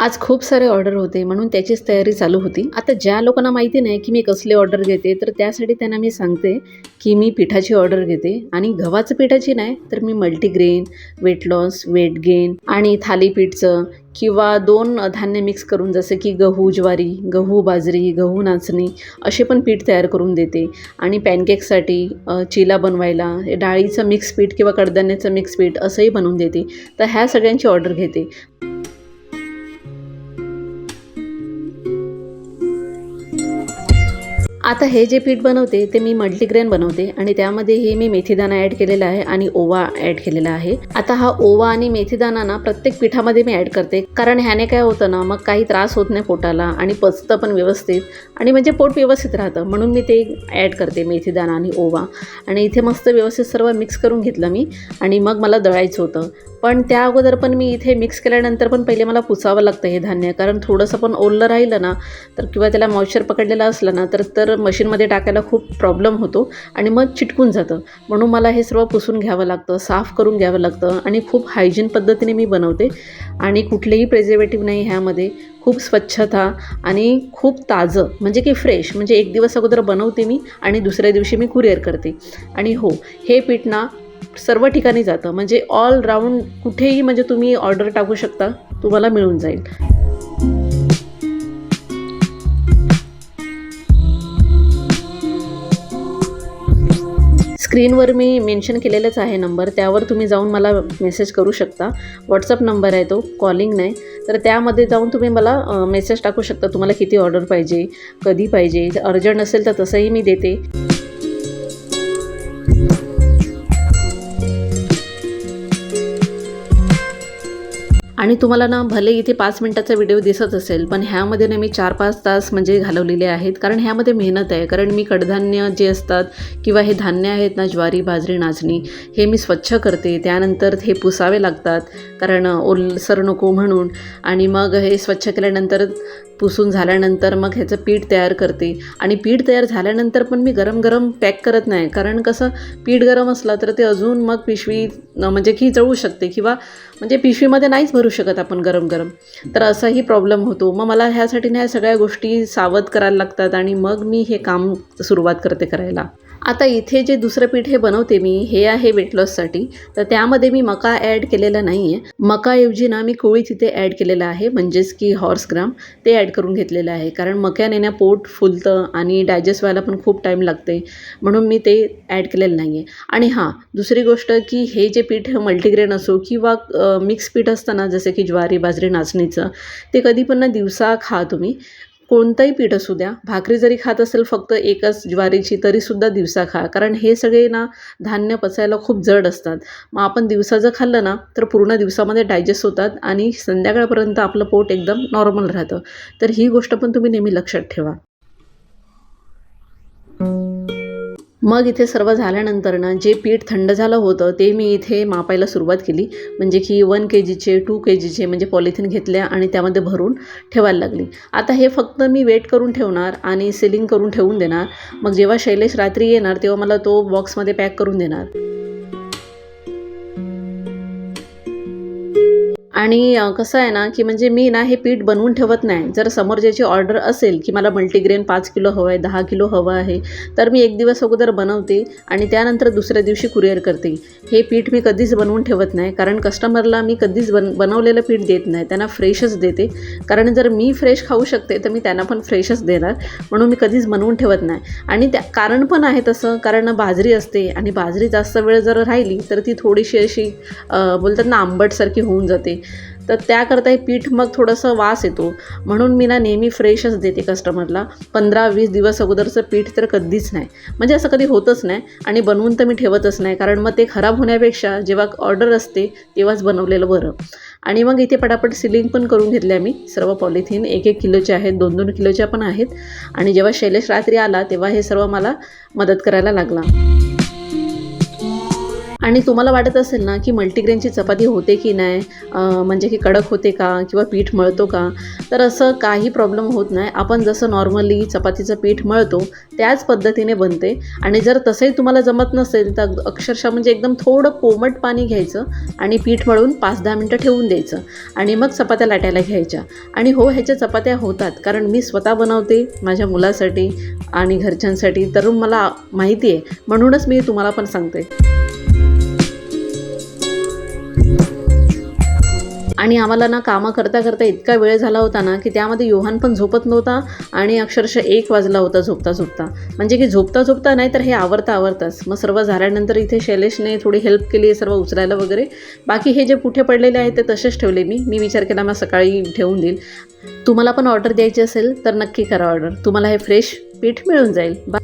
आज खूप सारे ऑर्डर होते म्हणून त्याचीच तयारी चालू होती. आता ज्या लोकांना माहिती नाही की मी कसली ऑर्डर घेते तर त्यासाठी त्यांना मी सांगते की मी पिठाची ऑर्डर घेते. आणि गव्हाचं पिठाची नाही तर मी multigrain weight loss weight gain आणि थालीपीठचं किंवा दोन धान्य मिक्स करून जसं की गहू ज्वारी गहू बाजरी गहू नाचणी असे पण पीठ तयार करून देते. आणि पॅनकेकसाठी चिला बनवायला डाळीचं मिक्स पीठ किंवा कडधान्याचं मिक्स पीठ असंही बनवून देते. तर ह्या सगळ्यांची ऑर्डर घेते. आता हे जे पीठ बनवते ते मी मल्टीग्रेन बनवते आणि त्यामध्ये हे मी मेथीदाणा ॲड केलेला आहे आणि ओवा ॲड केलेला आहे. आता हा ओवा आणि मेथीदाणा ना प्रत्येक पिठामध्ये मी ॲड करते. कारण ह्याने काय होतं ना मग काही त्रास होत नाही पोटाला आणि पचतं पण व्यवस्थित. आणि म्हणजे पोट व्यवस्थित राहतं. म्हणून मी ते ॲड करते मेथीदाणा आणि ओवा. आणि इथे मस्त व्यवस्थित सर्व मिक्स करून घेतलं मी. आणि मग मला दळायचं होतं. पण त्या अगोदर पण मी इथे मिक्स केल्यानंतर पण पहिले मला पुसावं लागतं हे धान्य. कारण थोडंसं पण ओललं राहिलं ना तर किंवा त्याला मॉइश्चर पकडलेलं असलं ना तर तर मशीनमध्ये टाकायला खूप प्रॉब्लेम होतो आणि मग चिटकून जातं. म्हणून मला हे सर्व पुसून घ्यावं लागतं साफ करून घ्यावं लागतं आणि खूप हायजीन पद्धतीने मी बनवते. आणि कुठलेही प्रेझर्वेटिव्ह नाही ह्यामध्ये. खूप स्वच्छता आणि खूप ताजं म्हणजे की फ्रेश म्हणजे एक दिवस अगोदर बनवते मी आणि दुसऱ्या दिवशी मी कुरिअर करते. आणि हो हे पीठ ना सर्व ठिकाणी जातं. म्हणजे ऑल राऊंड कुठेही म्हणजे तुम्ही ऑर्डर टाकू शकता तुम्हाला मिळून जाईल. स्क्रीनवर मी मेन्शन केलेलंच आहे नंबर त्यावर तुम्ही जाऊन मला मेसेज करू शकता. व्हॉट्सअप नंबर आहे तो कॉलिंग नाही. तर त्यामध्ये जाऊन तुम्ही मला मेसेज टाकू शकता तुम्हाला किती ऑर्डर पाहिजे कधी पाहिजे अर्जंट असेल तर तसंही मी देते. आणि तुम्हाला ना भले इथे पाच मिनटाचा व्हिडिओ दिसत असेल पण ह्यामध्ये ना मी चार पाच तास म्हणजे घालवलेले आहेत. कारण ह्यामध्ये मेहनत आहे. कारण मी कडधान्य जे असतात किंवा हे धान्य आहेत ना ज्वारी बाजरी नाचणी हे मी स्वच्छ करते. त्यानंतर हे पुसावे लागतात. कारण ओलसर नको म्हणून. आणि मग हे स्वच्छ केल्यानंतर पुसून झाल्यानंतर मग ह्याचं पीठ तयार करते. आणि पीठ तयार झाल्यानंतर पण मी गरम गरम पॅक करत नाही. कारण कसं पीठ गरम असलं तर ते अजून मग पिशवी म्हणजे की जळू शकते किंवा म्हणजे पिशवीमध्ये नाहीच भरू शकत आपण गरम गरम. तर असाही प्रॉब्लेम होतो. मग मला ह्यासाठी ना ह्या सगळ्या गोष्टी सावध करायला लागतात आणि मग मी हे काम सुरुवात करते करायला. आता इथे जे दुसरं पीठ हे बनवते मी हे आहे वेट लॉससाठी तर त्यामध्ये मी मका ॲड केलेला नाही आहे मकाऐवजी ना मी कोळी तिथे ॲड केलेलं आहे म्हणजेच की हॉर्स ग्राम ते ॲड करून घेतलेलं आहे. कारण मक्याने ना पोट फुलतं आणि डायजेस्ट व्हायला पण खूप टाईम लागते. म्हणून मी ते ॲड केलेलं नाही आहे आणि हां दुसरी गोष्ट की हे जे पीठ मल्टीग्रेन असो किंवा मिक्स पीठ असतं ना जसं की ज्वारी बाजरी नाचणीचं ते कधी पण ना दिवसा खा तुम्ही. कोणतंही पीठ असू द्या भाकरी जरी खात असेल फक्त एकच ज्वारीची तरीसुद्धा दिवसा खा. कारण हे सगळे ना धान्य पचायला खूप जड असतात. मग आपण दिवसा जर खाल्लं ना तर पूर्ण दिवसामध्ये डायजेस्ट होतात आणि संध्याकाळपर्यंत आपलं पोट एकदम नॉर्मल राहतं. तर ही गोष्ट पण तुम्ही नेहमी लक्षात ठेवा. मग इथे सर्व झाल्यानंतर ना जे पीठ थंड झालं होतं ते मी इथे मापायला सुरुवात केली. म्हणजे की वन के जीचे टू के जीचे म्हणजे पॉलिथिन घेतल्या आणि त्यामध्ये भरून ठेवायला लागली. आता हे फक्त मी वेट करून ठेवणार आणि सिलिंग करून ठेवून देणार. मग जेव्हा शैलेश रात्री येणार तेव्हा मला तो बॉक्समध्ये पॅक करून देणार. आणि कसं आहे ना की म्हणजे मी ना हे पीठ बनवून ठेवत नाही. जर समोर ज्याची ऑर्डर असेल की मला मल्टीग्रेन पाच किलो हवं आहे दहा किलो हवं आहे तर मी एक दिवस अगोदर बनवते आणि त्यानंतर दुसऱ्या दिवशी कुरिअर करते. हे पीठ मी कधीच बनवून ठेवत नाही कारण कस्टमरला मी कधीच बन बनवलेलं पीठ देत नाही. त्यांना फ्रेशच देते. कारण जर मी फ्रेश खाऊ शकते तर मी त्यांना पण फ्रेशच देणार. म्हणून मी कधीच बनवून ठेवत नाही. आणि त्या कारण पण आहे तसं कारण बाजरी असते आणि बाजरी जास्त वेळ जर राहिली तर ती थोडीशी अशी बोलतात ना आंबटसारखी होऊन जाते. तर त्याकरता हे पीठ मग थोडंसं वास येतो. म्हणून मी ना नेहमी फ्रेशच देते कस्टमरला पंधरा वीस दिवस अगोदरचं पीठ तर कधीच नाही. म्हणजे असं कधी होतच नाही आणि बनवून तर मी ठेवतच नाही. कारण मग ते खराब होण्यापेक्षा जेव्हा ऑर्डर असते तेव्हाच बनवलेलं बरं. आणि मग इथे पटापट सिलिंग पण करून घेतल्या मी सर्व पॉलिथिन एक एक किलोचे आहेत दोन दोन किलोच्या पण आहेत. आणि जेव्हा शैलेश रात्री आला तेव्हा हे सर्व मला मदत करायला लागला. आणि तुम्हाला वाटत असेल ना की मल्टीग्रेनची चपाती होते की नाही? म्हणजे की कडक होते का? किंवा पीठ मळतो का? तर असं काही प्रॉब्लेम होत नाही. आपण जसं नॉर्मली चपातीचं पीठ मळतो त्याच पद्धतीने बनते. आणि जर तसंही तुम्हाला जमत नसेल तर अक्षरशः म्हणजे एकदम थोडं कोमट पाणी घ्यायचं आणि पीठ मळून पाच दहा मिनटं ठेवून द्यायचं. आणि मग चपात्या लाटायला घ्यायच्या. आणि हो ह्याच्या चपात्या होतात. कारण मी स्वतः बनवते माझ्या मुलासाठी आणि घरच्यांसाठी. तर मला माहिती आहे. म्हणूनच मी तुम्हाला पण सांगते. आणि आम्हाला ना कामं करता करता इतका वेळ झाला होता ना की त्यामध्ये योहान पण झोपत नव्हता आणि अक्षरशः एक वाजला होता झोपता झोपता. म्हणजे की झोपता झोपता नाही तर हे आवरता आवरताच. मग सर्व झाल्यानंतर इथे शैलेशने थोडी हेल्प केली सर्व उचलायला वगैरे. बाकी हे जे पुठे पडलेले आहेत ते तसेच ठेवले मी. मी विचार केला मग सकाळी ठेवून देईल. तुम्हाला पण ऑर्डर द्यायची असेल तर नक्की करा ऑर्डर तुम्हाला हे फ्रेश पीठ मिळून जाईल. बाय